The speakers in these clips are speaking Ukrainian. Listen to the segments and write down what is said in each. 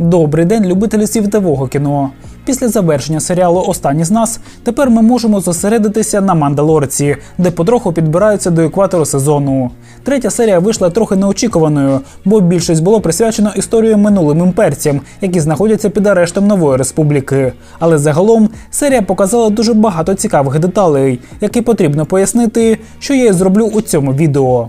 Добрий день, любителі світового кіно. Після завершення серіалу Останні з нас тепер ми можемо зосередитися на Мандалорці, де потроху підбираються до екватору сезону. Третя серія вийшла трохи неочікуваною, бо більшість було присвячено історії минулим імперцям, які знаходяться під арештом нової республіки. Але загалом серія показала дуже багато цікавих деталей, які потрібно пояснити, що я і зроблю у цьому відео.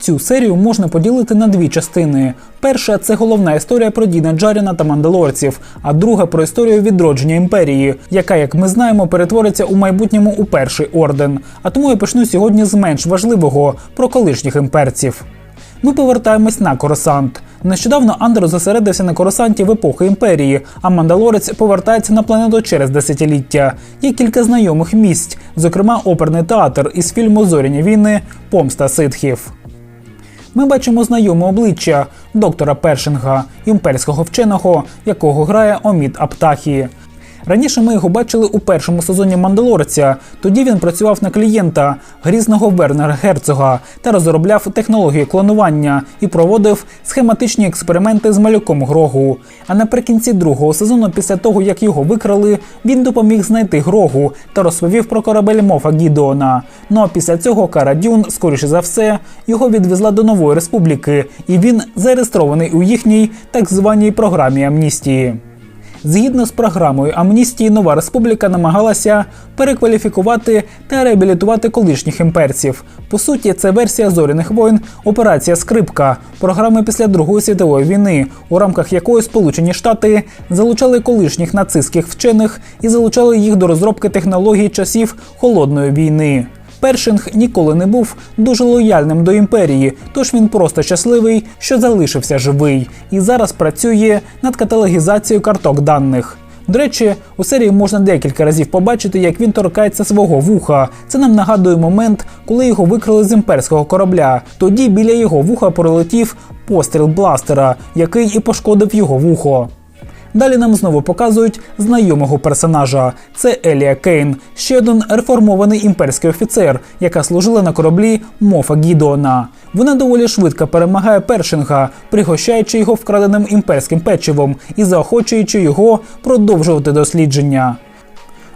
Цю серію можна поділити на дві частини. Перша це головна історія про Діна Джаріна та мандалорців, а друга про історію відродження імперії, яка, як ми знаємо, перетвориться у майбутньому у перший орден. А тому я почну сьогодні з менш важливого про колишніх імперців. Ми повертаємось на Коросант. Нещодавно Андер зосередився на Коросанті в епохи імперії, а мандалорець повертається на планету через десятиліття. Є кілька знайомих місць, зокрема оперний театр із фільму Зоряні війни Помста ситхів. Ми бачимо знайоме обличчя доктора Першинга, імперського вченого, якого грає Омід Аптахі. Раніше ми його бачили у першому сезоні Мандалорця. Тоді він працював на клієнта грізного Вернера Герцога та розробляв технології клонування і проводив схематичні експерименти з малюком Грогу. А наприкінці другого сезону, після того як його викрали, він допоміг знайти Грогу та розповів про корабель Мофа Гідеона. Ну а після цього Кара Дюн, скоріше за все, його відвезла до нової республіки, і він зареєстрований у їхній так званій програмі амністії. Згідно з програмою амністії, нова республіка намагалася перекваліфікувати та реабілітувати колишніх імперців. По суті, це версія зоряних воїн, операція Скрипка, програми після Другої світової війни, у рамках якої Сполучені Штати залучали колишніх нацистських вчених і залучали їх до розробки технологій часів холодної війни. Першинг ніколи не був дуже лояльним до імперії, тож він просто щасливий, що залишився живий, і зараз працює над каталогізацією карток даних. До речі, у серії можна декілька разів побачити, як він торкається свого вуха. Це нам нагадує момент, коли його викрили з імперського корабля. Тоді біля його вуха пролетів постріл бластера, який і пошкодив його вухо. Далі нам знову показують знайомого персонажа. Це Елія Кейн, ще один реформований імперський офіцер, яка служила на кораблі Мофа Гідеона. Вона доволі швидко перемагає першинга, пригощаючи його вкраденим імперським печивом і заохочуючи його продовжувати дослідження.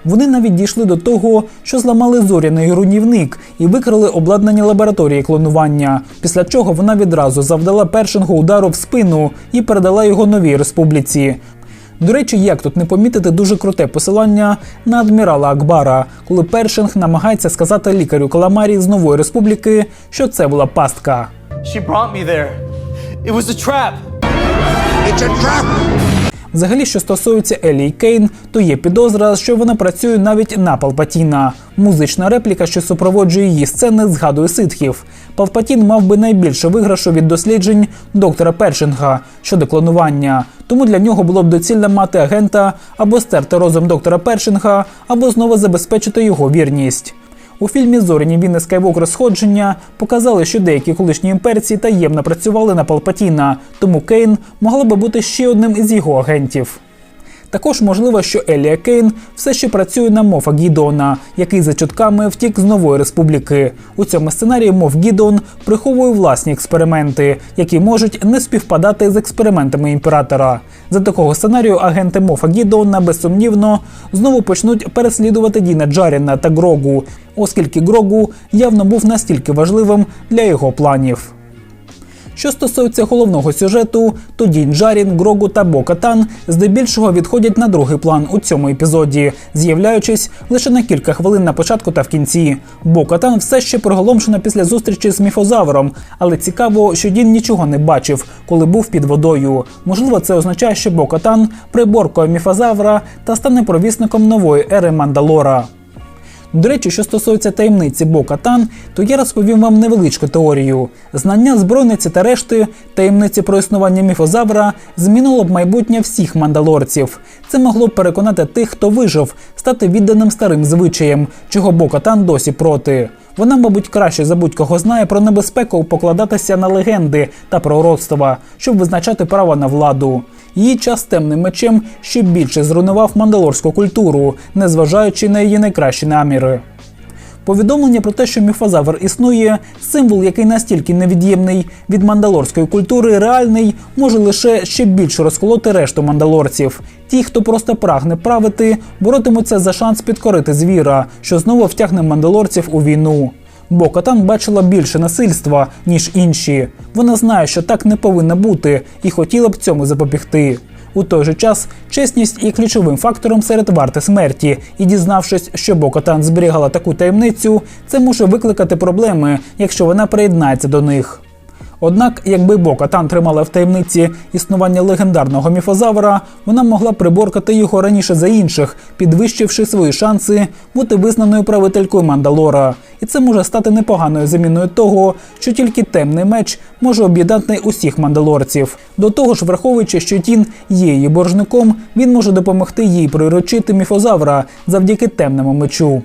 Вони навіть дійшли до того, що зламали зоряний руйнівник і викрили обладнання лабораторії клонування. Після чого вона відразу завдала першингу удару в спину і передала його новій республіці. До речі, як тут не помітити дуже круте посилання на адмірала Акбара, коли першинг намагається сказати лікарю Каламарі з нової республіки, що це була пастка. She brought me there. It was a trap. It's a trap! Взагалі, що стосується Елії Кейн, то є підозра, що вона працює навіть на Палпатіна. Музична репліка, що супроводжує її сцени, згадує ситхів. Палпатін мав би найбільше виграшу від досліджень доктора Першинга щодо клонування. Тому для нього було б доцільно мати агента або стерти розум доктора Першинга, або знову забезпечити його вірність. У фільмі Зоряні війни Скайвок розходження показали, що деякі колишні імперці таємно працювали на Палпатіна, тому Кейн могла би бути ще одним із його агентів. Також можливо, що Елія Кейн все ще працює на Мофа Гідеона, який за чутками втік з нової республіки. У цьому сценарії Моф Гідеон приховує власні експерименти, які можуть не співпадати з експериментами імператора. За такого сценарію агенти Мофа Гідеона безсумнівно знову почнуть переслідувати Діна Джаріна та Грогу, оскільки Грогу явно був настільки важливим для його планів. Що стосується головного сюжету, то Дінь Джарін, Грогу та Бо-Катан здебільшого відходять на другий план у цьому епізоді, з'являючись лише на кілька хвилин на початку та в кінці. Бо-Катан все ще приголомшена після зустрічі з міфозавром, але цікаво, що Дін нічого не бачив, коли був під водою. Можливо, це означає, що Бо-Катан приборкує міфозавра та стане провісником нової ери Мандалора. До речі, що стосується таємниці Бокатан, то я розповім вам невеличку теорію. Знання збройниці та решти таємниці про існування міфозавра змінило б майбутнє всіх мандалорців. Це могло б переконати тих, хто вижив, стати відданим старим звичаєм, чого Бокатан досі проти. Вона, мабуть, краще за будь-кого знає про небезпеку покладатися на легенди та пророцтва, щоб визначати право на владу. Її час темним мечем ще більше зруйнував мандалорську культуру, незважаючи на її найкращі наміри. Повідомлення про те, що міфозавр існує, символ, який настільки невід'ємний від мандалорської культури, реальний, може лише ще більше розколоти решту мандалорців. Ті, хто просто прагне правити, боротимуться за шанс підкорити звіра, що знову втягне мандалорців у війну. Бо Катан бачила більше насильства, ніж інші. Вона знає, що так не повинно бути, і хотіла б цьому запобігти. У той же час чесність є ключовим фактором серед варти смерті, і дізнавшись, що Бокатан зберігала таку таємницю, це може викликати проблеми, якщо вона приєднається до них. Однак, якби Бокатан тримала в таємниці існування легендарного міфозавра, вона могла приборкати його раніше за інших, підвищивши свої шанси бути визнаною правителькою Мандалора. І це може стати непоганою заміною того, що тільки темний меч може об'єднати усіх мандалорців. До того ж, враховуючи, що Тін є її боржником, він може допомогти їй приручити міфозавра завдяки темному мечу.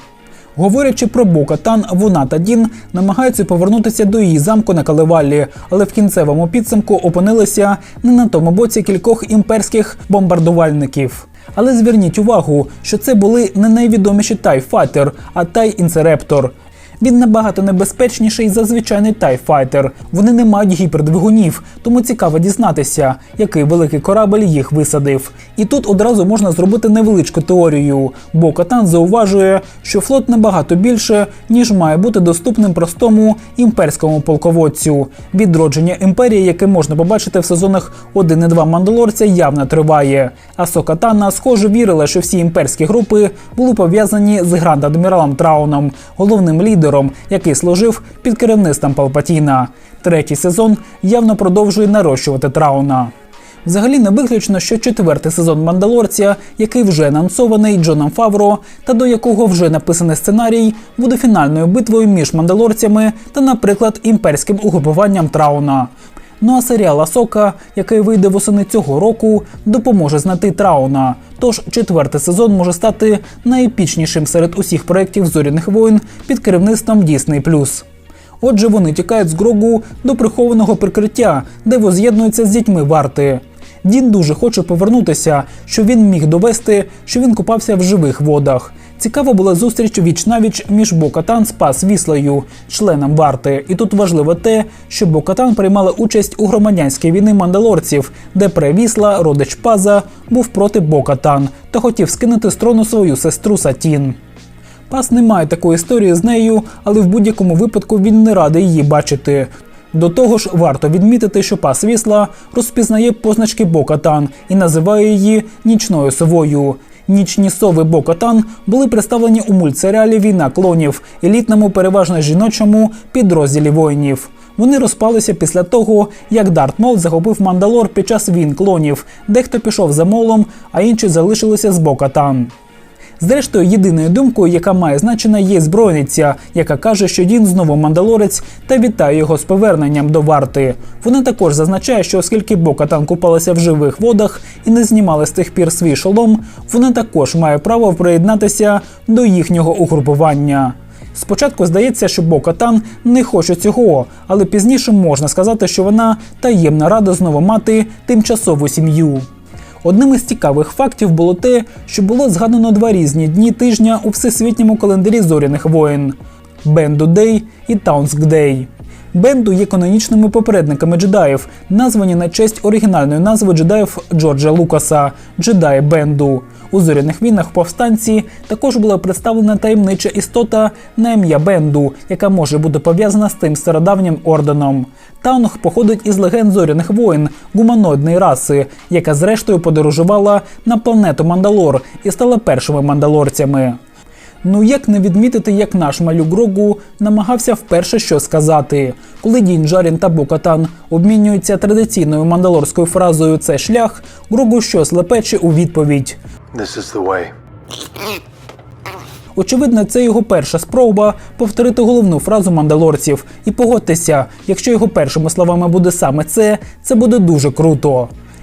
Говорячи про Бокатан, вона та Дін намагаються повернутися до її замку на Каливалі, але в кінцевому підсумку опинилися не на тому боці кількох імперських бомбардувальників. Але зверніть увагу, що це були не найвідоміші Тайфайтер, а Тай-Інцерептор. Він набагато небезпечніший за звичайний Тайфайтер. Вони не мають гіпердвигунів, тому цікаво дізнатися, який великий корабель їх висадив. І тут одразу можна зробити невеличку теорію, бо Катан зауважує, що флот набагато більше, ніж має бути доступним простому імперському полководцю. Відродження імперії, яке можна побачити в сезонах 1 і 2 Мандалорця, явно триває. А Сокатана, схоже, вірила, що всі імперські групи були пов'язані з гранд-адміралом Трауном, головним лідером, який служив під керівництвом Палпатіна. Третій сезон явно продовжує нарощувати Трауна. Взагалі не виключно, що четвертий сезон Мандалорця, який вже анонсований Джоном Фавро, та до якого вже написаний сценарій, буде фінальною битвою між мандалорцями та, наприклад, імперським угрупуванням Трауна. Ну а серіал Асока, який вийде восени цього року, допоможе знайти Трауна. Тож четвертий сезон може стати найепічнішим серед усіх проєктів зоряних воїн під керівництвом Disney+. Отже, вони тікають з Грогу до прихованого прикриття, де воз'єднуються з дітьми варти. Дін дуже хоче повернутися, щоб він міг довести, що він купався в живих водах. Цікава була зустріч віч навіч між Бокатан Спас Віслею, членом варти. І тут важливо те, що Бокатан приймала участь у громадянській війни мандалорців, де Превісла, родич Паза, був проти Бокатан та хотів скинути з трону свою сестру Сатін. Пас не має такої історії з нею, але в будь-якому випадку він не радий її бачити. До того ж, варто відмітити, що пас Вісла розпізнає позначки Бокатан і називає її нічною совою. Нічні сови Бокотан були представлені у мультсеріалі Війна клонів, елітному, переважно жіночому підрозділі воїнів. Вони розпалися після того, як Дарт Мол захопив Мандалор під час війн клонів. Дехто пішов за молом, а інші залишилися з Бокатан. Зрештою, єдиною думкою, яка має значення, є збройниця, яка каже, що Дін знову мандалорець та вітає його з поверненням до варти. Вона також зазначає, що оскільки Бокатан купалася в живих водах і не знімали з тих пір свій шолом, вона також має право приєднатися до їхнього угрупування. Спочатку здається, що Бокатан не хоче цього, але пізніше можна сказати, що вона таємна рада знову мати тимчасову сім'ю. Одним із цікавих фактів було те, що було згадано два різні дні тижня у всесвітньому календарі зоряних воїн Бенду Дей і Таунск Дей. Бенду є канонічними попередниками джедаїв, названі на честь оригінальної назви джедаїв Джорджа Лукаса Джедай Бенду. У зоряних війнах повстанці також була представлена таємнича істота на ім'я Бенду, яка може бути пов'язана з тим стародавнім орденом. Таунг походить із легенд зоряних воїн гуманоїдної раси, яка зрештою подорожувала на планету Мандалор і стала першими мандалорцями. Ну як не відмітити, як наш малюк Грогу намагався вперше що сказати, коли Дін Джарін та Бокатан обмінюються традиційною мандалорською фразою Це шлях, Грогу щось лепече у відповідь. This is the way. Очевидно, це його перша спроба повторити головну фразу мандалорців. І погодьтеся, якщо його першими словами буде саме це, це буде дуже круто.